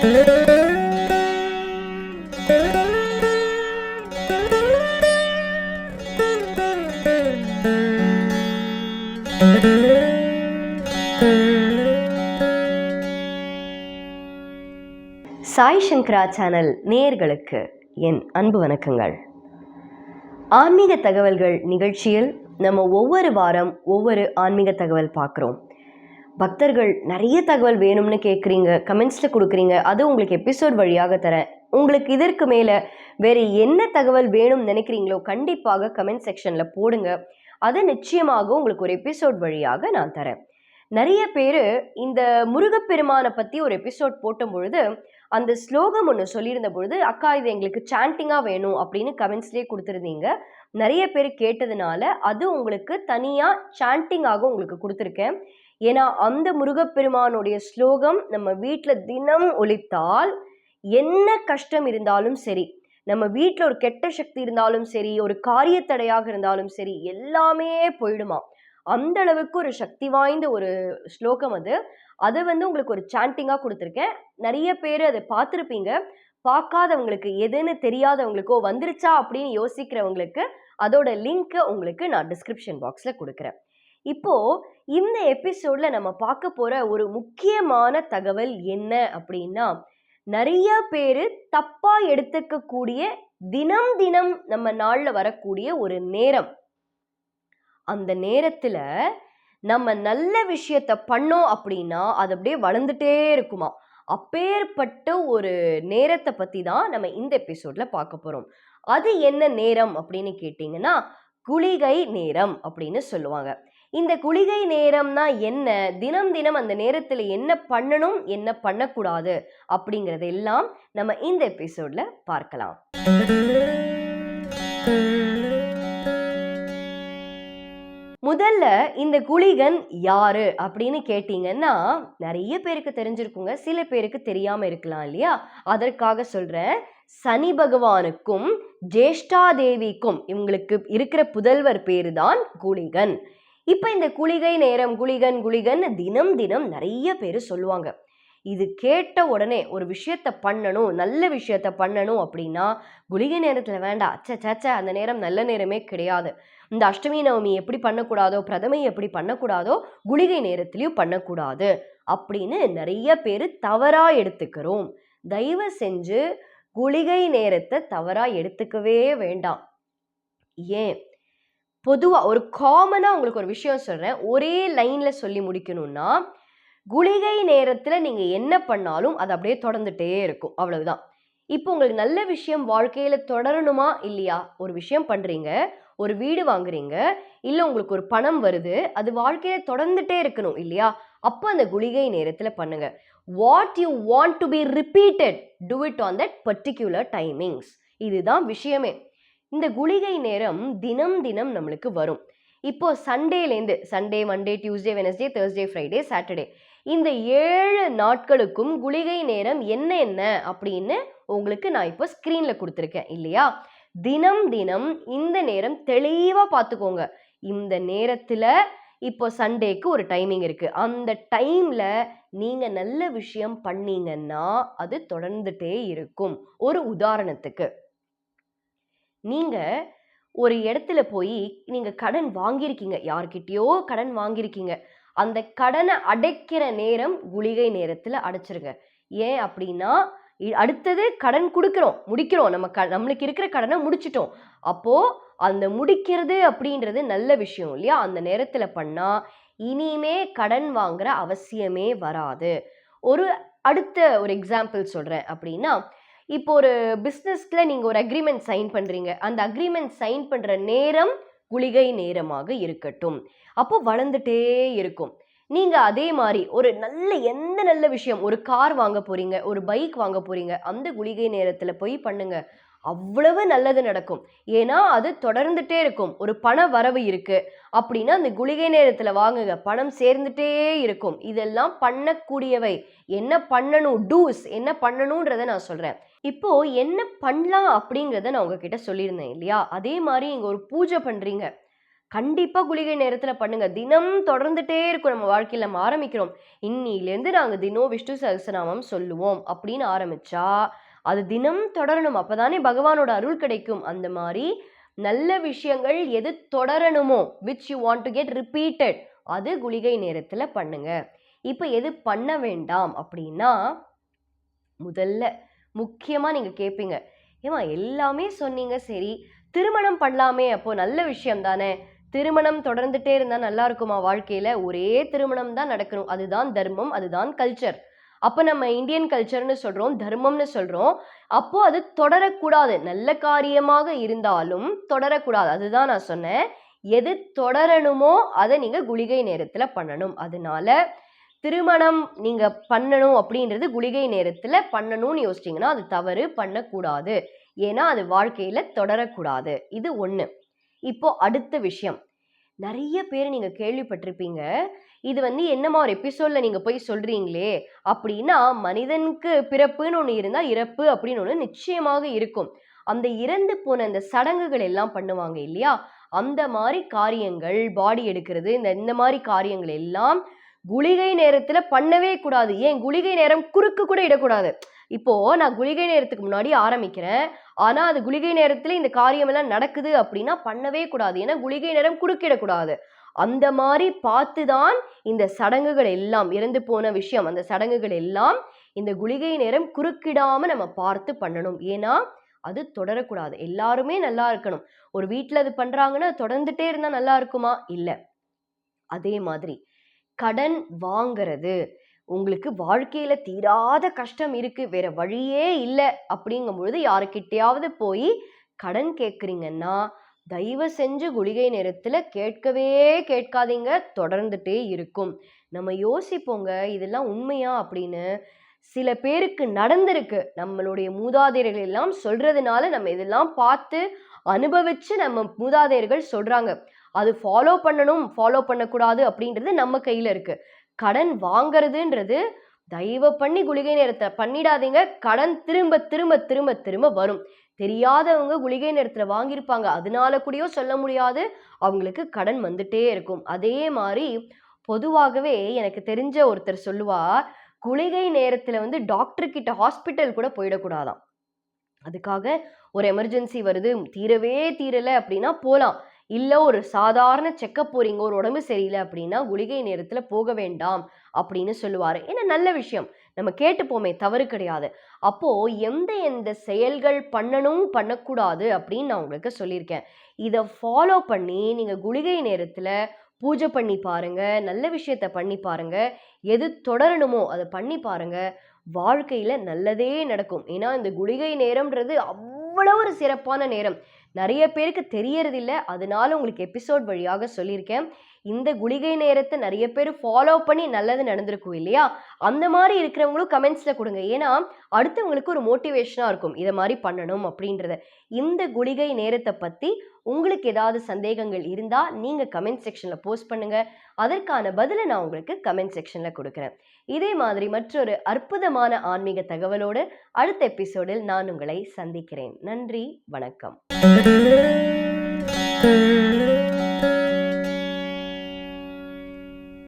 சாய் சங்கரா channel நேயர்களுக்கு என் அன்பு வணக்கங்கள். ஆன்மீக தகவல்கள் நிகழ்ச்சியில் நம்ம ஒவ்வொரு வாரம் ஒவ்வொரு ஆன்மீக தகவல் பார்க்குறோம். பக்தர்கள் நிறைய தகவல் வேணும்னு கேட்குறீங்க கமெண்ட்ஸில் கொடுக்குறீங்க அது உங்களுக்கு எபிசோட் வழியாக தரேன். உங்களுக்கு இதற்கு மேலே வேறு என்ன தகவல் வேணும்னு நினைக்கிறீங்களோ கண்டிப்பாக கமெண்ட் செக்ஷனில் போடுங்க. அதை நிச்சயமாக உங்களுக்கு ஒரு எபிசோட் வழியாக நான் தரேன். நிறைய பேர் இந்த முருகப்பெருமானை பற்றி ஒரு எபிசோட் போட்டும் பொழுது அந்த ஸ்லோகம் ஒன்று சொல்லியிருந்த பொழுது அக்கா இது எங்களுக்கு சாண்டிங்காக வேணும் அப்படின்னு கமெண்ட்ஸ்லேயே கொடுத்துருந்தீங்க. நிறைய பேர் கேட்டதுனால அது உங்களுக்கு தனியாக சாண்டிங்காக உங்களுக்கு கொடுத்துருக்கேன். ஏன்னா அந்த முருகப்பெருமானுடைய ஸ்லோகம் நம்ம வீட்டில் தினம் ஒழித்தால் என்ன கஷ்டம் இருந்தாலும் சரி நம்ம வீட்டில் ஒரு கெட்ட சக்தி இருந்தாலும் சரி ஒரு காரியத்தடையாக இருந்தாலும் சரி எல்லாமே போயிடுமா? அந்த அளவுக்கு ஒரு சக்தி வாய்ந்த ஒரு ஸ்லோகம் அது. அதை வந்து உங்களுக்கு ஒரு சாண்டிங்காக கொடுத்துருக்கேன். நிறைய பேர் அதை பார்த்துருப்பீங்க. பார்க்காதவங்களுக்கு எதுன்னு தெரியாதவங்களுக்கோ வந்துருச்சா அப்படின்னு யோசிக்கிறவங்களுக்கு அதோட லிங்க்கை உங்களுக்கு நான் டிஸ்கிரிப்ஷன் பாக்ஸில் கொடுக்குறேன். இப்போ இந்த எபிசோட்ல நம்ம பார்க்க போற ஒரு முக்கியமான தகவல் என்ன அப்படின்னா நிறைய பேர் தப்பா எடுத்துக்கக்கூடிய தினம் தினம் நம்ம நாள்ல வரக்கூடிய ஒரு நேரம். அந்த நேரத்துல நம்ம நல்ல விஷயத்த பண்ணோம் அப்படின்னா அது அப்படியே வளர்ந்துட்டே இருக்குமா? அப்பேற்பட்ட ஒரு நேரத்தை பத்தி தான் நம்ம இந்த எபிசோட்ல பார்க்க போறோம். அது என்ன நேரம் அப்படின்னு கேட்டிங்கன்னா குளிகை நேரம் அப்படின்னு சொல்லுவாங்க. இந்த குளிகை நேரம்னா என்ன? தினம் தினம் அந்த நேரத்தில் என்ன பண்ணணும் என்ன பண்ணக்கூடாது அப்படிங்கிறதெல்லாம் நம்ம இந்த எபிசோட்ல பார்க்கலாம். முதல்ல இந்த குளிகன் யாரு அப்படின்னு கேட்டீங்கன்னா நிறைய பேருக்கு தெரிஞ்சிருக்குங்க. சில பேருக்கு தெரியாம இருக்கலாம் இல்லையா? அதற்காக சொல்றேன். சனி பகவானுக்கும் ஜேஷ்டா தேவிக்கும் இவங்களுக்கு இருக்கிற புதல்வர் பேரு தான் குளிகன். இப்போ இந்த குளிகை நேரம் குளிகன் குளிகன் தினம் தினம் நிறைய பேர் சொல்லுவாங்க. இது கேட்ட உடனே ஒரு விஷயத்த பண்ணணும் நல்ல விஷயத்த பண்ணணும் அப்படின்னா குளிகை நேரத்தில் வேண்டாம் அச்ச சச்ச அந்த நேரம் நல்ல நேரமே கிடையாது. இந்த அஷ்டமி நவமி எப்படி பண்ணக்கூடாதோ பிரதமை எப்படி பண்ணக்கூடாதோ குளிகை நேரத்துலையும் பண்ணக்கூடாது அப்படின்னு நிறைய பேர் தவறாக எடுத்துக்கிறோம். தயவு செஞ்சு குளிகை நேரத்தை தவறாக எடுத்துக்கவே வேண்டாம். ஏன்? பொதுவாக ஒரு காமனாக உங்களுக்கு ஒரு விஷயம் சொல்கிறேன் ஒரே லைனில் சொல்லி முடிக்கணும்னா குளிகை நேரத்தில் நீங்கள் என்ன பண்ணாலும் அது அப்படியே தொடர்ந்துட்டே இருக்கும். அவ்வளவுதான். இப்போ உங்களுக்கு நல்ல விஷயம் வாழ்க்கையில் தொடரணுமா? இல்லையா? ஒரு விஷயம் பண்ணுறீங்க ஒரு வீடு வாங்குறீங்க இல்லை உங்களுக்கு ஒரு பணம் வருது அது வாழ்க்கையில் தொடர்ந்துட்டே இருக்கணும் இல்லையா? அப்போ அந்த குளிகை நேரத்தில் பண்ணுங்க. What you want to be repeated do it on that particular timings இதுதான் விஷயமே. இந்த குளிகை நேரம் தினம் தினம் நம்மளுக்கு வரும். இப்போ சண்டேலேருந்து Sunday Monday Tuesday Wednesday Thursday Friday Saturday. இந்த ஏழு நாட்களுக்கும் குளிகை நேரம் என்ன என்ன அப்படின்னு உங்களுக்கு நான் இப்போ ஸ்க்ரீனில் கொடுத்துருக்கேன் இல்லையா? தினம் தினம் இந்த நேரம் தெளிவாக பார்த்துக்கோங்க. இந்த நேரத்தில் இப்போ சண்டேக்கு ஒரு டைமிங் இருக்குது அந்த டைமில் நீங்கள் நல்ல விஷயம் பண்ணீங்கன்னா அது தொடர்ந்துட்டே இருக்கும். ஒரு உதாரணத்துக்கு. நீங்கள் ஒரு இடத்துல போய் நீங்கள் கடன் வாங்கியிருக்கீங்க. யார்கிட்டயோ கடன் வாங்கியிருக்கீங்க. அந்த கடனை அடைக்கிற நேரம் குளிகை நேரத்தில் அடைச்சிருங்க. ஏன் அப்படின்னா இ- அடுத்தது கடன் கொடுக்குறோம் முடிக்கிறோம். நம்ம க நம்மளுக்கு இருக்கிற கடனை முடிச்சிட்டோம். அப்போது அந்த முடிக்கிறது அப்படின்றது நல்ல விஷயம் இல்லையா? அந்த நேரத்தில் பண்ணால் இனிமே கடன் வாங்குற அவசியமே வராது. ஒரு அடுத்த ஒரு எக்ஸாம்பிள் சொல்கிறேன் அப்படின்னா இப்போ ஒரு பிஸ்னஸ்ல நீங்கள் ஒரு அக்ரிமெண்ட் சைன் பண்ணுறீங்க அந்த அக்ரிமெண்ட் சைன் பண்ணுற நேரம் குளிகை நேரமாக இருக்கட்டும். அப்போ வளர்ந்துட்டே இருக்கும். நீங்கள் அதே மாதிரி ஒரு நல்ல எந்த நல்ல விஷயம்? ஒரு கார் வாங்க போறீங்க ஒரு பைக் வாங்க போறீங்க அந்த குளிகை நேரத்தில் போய் பண்ணுங்க. அவ்வளவு நல்லது நடக்கும். ஏன்னா அது தொடர்ந்துட்டே இருக்கும். ஒரு பண வரவு இருக்கு. அப்படின்னா அந்த குளிகை நேரத்தில் வாங்குங்க. பணம் சேர்ந்துட்டே இருக்கும். இதெல்லாம் பண்ணக்கூடியவை. என்ன பண்ணணும்? டூஸ். என்ன பண்ணணுன்றதை நான் சொல்றேன். இப்போ என்ன பண்ணலாம் அப்படிங்கிறத நான் உங்ககிட்ட சொல்லியிருந்தேன் இல்லையா? அதே மாதிரி இங்கே ஒரு பூஜை பண்ணுறீங்க கண்டிப்பாக குளிகை நேரத்தில் பண்ணுங்கள் தினம் தொடர்ந்துட்டே இருக்கும். நம்ம வாழ்க்கையில் நம்ம ஆரம்பிக்கிறோம். இன்னிலேருந்து நாங்கள் தினம் விஷ்ணு சகசநாமம் சொல்லுவோம் அப்படின்னு ஆரம்பித்தா அது தினம் தொடரணும். அப்போதானே பகவானோட அருள் கிடைக்கும். அந்த மாதிரி நல்ல விஷயங்கள் எது தொடரணுமோ which you want to get repeated அது குளிகை நேரத்தில் பண்ணுங்க. இப்போ எது பண்ண வேண்டாம் அப்படின்னா முதல்ல முக்கியமாக நீங்கள் கேட்பீங்க ஏமா எல்லாமே சொன்னீங்க சரி. திருமணம் பண்ணலாமே அப்போ நல்ல விஷயம் தானே. திருமணம் தொடர்ந்துட்டே இருந்தால் நல்லா இருக்குமா வாழ்க்கையில்? ஒரே திருமணம் தான் நடக்கணும். அதுதான் தர்மம் அதுதான் கல்ச்சர் அப்போ நம்ம இந்தியன் கல்ச்சர்னு சொல்கிறோம் தர்மம்னு சொல்கிறோம் அப்போது அது தொடரக்கூடாது. நல்ல காரியமாக இருந்தாலும் தொடரக்கூடாது. அதுதான் நான் சொன்னேன். எது தொடரணுமோ அதை நீங்கள் குளிகை நேரத்தில் பண்ணணும். அதனால திருமணம் நீங்கள் பண்ணணும் அப்படின்றது குளிகை நேரத்தில் பண்ணணும்னு யோசிச்சிங்கன்னா அது தவறு பண்ணக்கூடாது. ஏன்னா அது வாழ்க்கையில் தொடரக்கூடாது. இது ஒன்று இப்போ அடுத்த விஷயம். நிறைய பேர் நீங்கள் கேள்விப்பட்டிருப்பீங்க. இது வந்து என்னமா ஒரு எபிசோடில் நீங்கள் போய் சொல்கிறீங்களே அப்படின்னா மனிதனுக்கு பிறப்புன்னு ஒன்று இருந்தால் இறப்பு அப்படின்னு ஒன்று நிச்சயமாக இருக்கும். அந்த இறந்து போன அந்த சடங்குகள் எல்லாம் பண்ணுவாங்க இல்லையா? அந்த மாதிரி காரியங்கள் பாடி எடுக்கிறது இந்த இந்த மாதிரி காரியங்கள் எல்லாம் குளிகை நேரத்தில் பண்ணவே கூடாது. ஏன்? குளிகை நேரம் குறுக்கு கூட இடக்கூடாது. இப்போது நான் குளிகை நேரத்துக்கு முன்னாடி ஆரம்பிக்கிறேன். ஆனால் அது குளிகை நேரத்தில் இந்த காரியமெல்லாம் நடக்குது அப்படின்னா பண்ணவே கூடாது. ஏன்னா குளிகை நேரம் குறுக்கிடக்கூடாது. அந்த மாதிரி பார்த்து தான் இந்த சடங்குகள் எல்லாம் இறந்து போன விஷயம் அந்த சடங்குகள் எல்லாம் இந்த குளிகை நேரம் குறுக்கிடாமல் நம்ம பார்த்து பண்ணணும். ஏன்னா அது தொடரக்கூடாது. எல்லாருமே நல்லா இருக்கணும். ஒரு வீட்டில் அது பண்ணுறாங்கன்னா தொடர்ந்துட்டே இருந்தால் நல்லா இருக்குமா? இல்லை. அதே மாதிரி கடன் வாங்கிறது. உங்களுக்கு வாழ்க்கையில தீராத கஷ்டம் இருக்கு வேற வழியே இல்லை அப்படிங்கும் பொழுது யாருக்கிட்டையாவது போய் கடன் கேட்குறீங்கன்னா தயவு செஞ்சு குளிகை நேரத்தில் கேட்கவே கேட்காதீங்க தொடர்ந்துட்டே இருக்கும். நம்ம யோசிப்போங்க இதெல்லாம் உண்மையா அப்படின்னு. சில பேருக்கு நடந்திருக்கு நம்மளுடைய மூதாதையர்கள் எல்லாம் சொல்றதுனால நம்ம இதெல்லாம் பார்த்து அனுபவிச்சு நம்ம மூதாதையர்கள் சொல்றாங்க. அது ஃபாலோ பண்ணணும் ஃபாலோ பண்ணக்கூடாது அப்படின்றது நம்ம கையில இருக்கு. கடன் வாங்குறதுன்றது தயவு பண்ணி குளிகை நேரத்தை பண்ணிடாதீங்க. கடன் திரும்ப திரும்ப திரும்ப திரும்ப வரும். தெரியாதவங்க குளிகை நேரத்தில் வாங்கியிருப்பாங்க. அதனால கூடயோ சொல்ல முடியாது. அவங்களுக்கு கடன் வந்துட்டே இருக்கும். அதே மாதிரி பொதுவாகவே எனக்கு தெரிஞ்ச ஒருத்தர் சொல்லுவா குளிகை நேரத்தில் வந்து டாக்டர் கிட்ட ஹாஸ்பிட்டல் கூட போயிடக்கூடாதாம். அதுக்காக ஒரு எமர்ஜென்சி வருது தீரவே தீரலை அப்படின்னா போகலாம் இல்லை ஒரு சாதாரண செக்கப் போகிறீங்க ஒரு உடம்பு சரியில்லை அப்படின்னா குளிகை நேரத்தில் போக வேண்டாம் அப்படின்னு சொல்லுவார். ஏன்னா நல்ல விஷயம். நம்ம கேட்டுப்போமே தவறு கிடையாது. அப்போது எந்த எந்த செயல்கள் பண்ணணும் பண்ணக்கூடாது அப்படின்னு நான் உங்களுக்கு சொல்லியிருக்கேன். இதை ஃபாலோ பண்ணி நீங்கள் குளிகை நேரத்தில் பூஜை பண்ணி பாருங்க நல்ல விஷயத்த பண்ணி பாருங்க. எது தொடரணுமோ அதை பண்ணி பாருங்க. வாழ்க்கையில் நல்லதே நடக்கும். ஏன்னா இந்த குளிகை நேரம்ன்றது அவ்வளோ ஒரு சிறப்பான நேரம். நிறைய பேருக்கு தெரியறதில்ல. அதனால உங்களுக்கு எபிசோட் வழியாக சொல்லியிருக்கேன். இந்த குளிகை நேரத்தை நிறைய பேர் ஃபாலோ பண்ணி நல்லது நடந்திருக்கும் இல்லையா? அந்த மாதிரி இருக்கிறவங்களும் கமெண்ட்ஸில் கொடுங்க. ஏன்னா அடுத்தவங்களுக்கு ஒரு மோட்டிவேஷனாக இருக்கும். இதை மாதிரி பண்ணணும் அப்படின்றத. இந்த குளிகை நேரத்தை பற்றி உங்களுக்கு ஏதாவது சந்தேகங்கள் இருந்தால் நீங்கள் கமெண்ட் செக்ஷனில் போஸ்ட் பண்ணுங்கள் அதற்கான பதிலை நான் உங்களுக்கு கமெண்ட் செக்ஷனில் கொடுக்குறேன். இதே மாதிரி மற்றொரு அற்புதமான ஆன்மீக தகவலோடு அடுத்த எபிசோடில் நான் உங்களை சந்திக்கிறேன். நன்றி வணக்கம். thank you